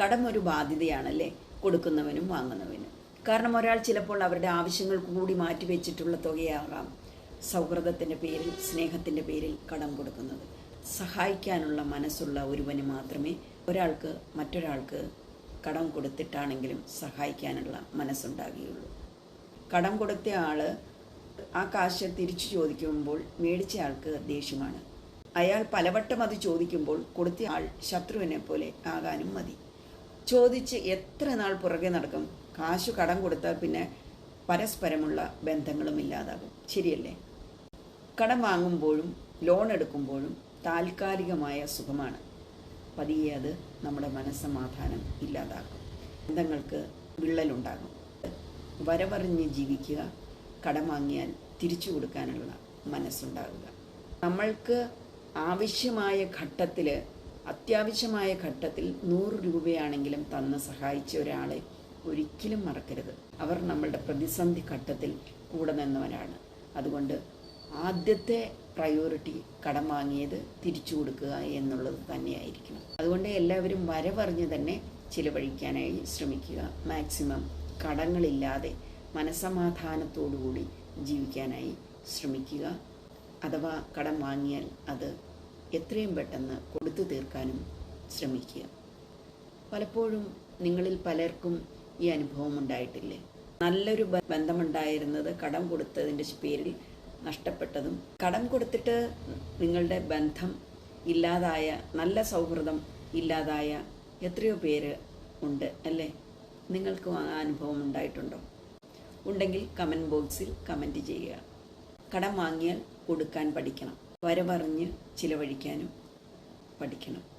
കടം ഒരു ബാധ്യതയാണല്ലേ കൊടുക്കുന്നവനും വാങ്ങുന്നവനും. കാരണം ഒരാൾ ചിലപ്പോൾ അവരുടെ ആവശ്യങ്ങൾ കൂടി മാറ്റിവെച്ചിട്ടുള്ള തുകയാകാം സൗഹൃദത്തിന്റെ പേരിൽ സ്നേഹത്തിന്റെ പേരിൽ കടം കൊടുക്കുന്നത്. സഹായിക്കാനുള്ള മനസ്സുള്ള ഒരുവന് മാത്രമേ ഒരാൾക്ക് മറ്റൊരാൾക്ക് കടം കൊടുത്തിട്ടാണെങ്കിലും സഹായിക്കാനുള്ള മനസ്സുണ്ടാകുകയുള്ളൂ. കടം കൊടുത്ത ആൾ ആ കാശ് തിരിച്ചു ചോദിക്കുമ്പോൾ മേടിച്ച ആൾക്ക് ദേഷ്യമാണ്. അയാൾ പലവട്ടം അത് ചോദിക്കുമ്പോൾ കൊടുത്ത ആൾ ശത്രുവിനെ പോലെ ആകാനും മതി. ചോദിച്ച് എത്ര നാൾ പുറകെ നടക്കും? കാശു കടം കൊടുത്താൽ പിന്നെ പരസ്പരമുള്ള ബന്ധങ്ങളും ഇല്ലാതാകും. ശരിയല്ലേ? കടം വാങ്ങുമ്പോഴും ലോൺ എടുക്കുമ്പോഴും താൽക്കാലികമായ സുഖമാണ്. പതിയെ അത് നമ്മുടെ മനസ്സമാധാനം ഇല്ലാതാക്കും. ബന്ധങ്ങൾക്ക് വിള്ളലുണ്ടാകും. വരവറിഞ്ഞ് ജീവിക്കുക കടം വാങ്ങിയാൽ തിരിച്ചു കൊടുക്കാനുള്ള മനസ്സുണ്ടാകുക. നമ്മൾക്ക് ആവശ്യമായ ഘട്ടത്തിൽ അത്യാവശ്യമായ ഘട്ടത്തിൽ നൂറ് രൂപയാണെങ്കിലും തന്ന് സഹായിച്ച ഒരാളെ ഒരിക്കലും മറക്കരുത്. അവർ നമ്മളുടെ പ്രതിസന്ധി ഘട്ടത്തിൽ കൂടെ നിന്നവരാണ്. അതുകൊണ്ട് ആദ്യത്തെ പ്രയോറിറ്റി കടം വാങ്ങിയത് തിരിച്ചു കൊടുക്കുക എന്നുള്ളത് തന്നെയായിരിക്കണം. അതുകൊണ്ട് എല്ലാവരും വരവറിഞ്ഞ് തന്നെ ചിലവഴിക്കാനായി ശ്രമിക്കുക. മാക്സിമം കടങ്ങളില്ലാതെ മനസമാധാനത്തോടുകൂടി ജീവിക്കാനായി ശ്രമിക്കുക. അഥവാ കടം വാങ്ങിയാൽ അത് എത്രയും പെട്ടെന്ന് കൊടുത്തു തീർക്കാനും ശ്രമിക്കുക. പലപ്പോഴും നിങ്ങളിൽ പലർക്കും ഈ അനുഭവം ഉണ്ടായിട്ടില്ലേ? നല്ലൊരു ബന്ധമുണ്ടായിരുന്നത് കടം കൊടുത്തതിന്റെ പേരിൽ നഷ്ടപ്പെട്ടതും കടം കൊടുത്തിട്ട് നിങ്ങളുടെ ബന്ധം ഇല്ലാതായ നല്ല സൗഹൃദം ഇല്ലാതായ എത്രയോ പേര് ഉണ്ട് അല്ലേ? നിങ്ങൾക്കും ആ അനുഭവം ഉണ്ടായിട്ടുണ്ടോ? ഉണ്ടെങ്കിൽ കമന്റ് ബോക്സിൽ കമന്റ് ചെയ്യുക. കടം വാങ്ങിയാൽ കൊടുക്കാൻ പഠിക്കണം. വരവറിഞ്ഞ് ചിലവഴിക്കാനും പഠിക്കണം.